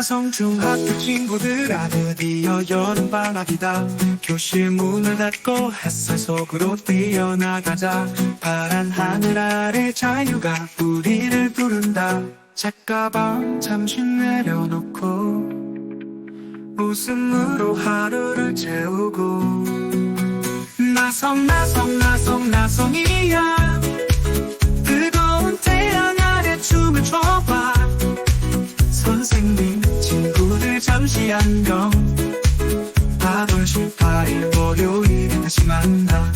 나성 중학교 친구들아 드디어 여름방학이다. 교실 문을 닫고 햇살 속으로 뛰어나가자. 파란 하늘 아래 자유가 우리를 부른다. 책가방 잠시 내려놓고 웃음으로 하루를 채우고. 나성 나성 나성 나성이야 잠시 안녕 8월 18일 월요일에 다시 만나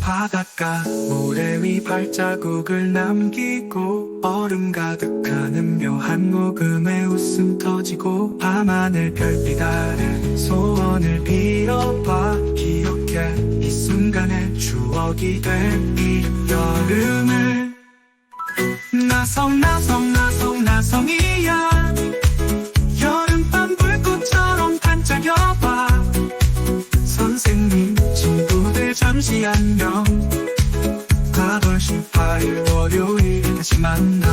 바닷가 모래 위 발자국을 남기고 얼음 가득하는 묘한 모금에 웃음 터지고 밤하늘 별빛 아래 소원을 빌어봐 기억해 이 순간의 추억이 될 이 여름을 나성 나성 나 잠시 안녕 8월 18일 월요일 다시 만나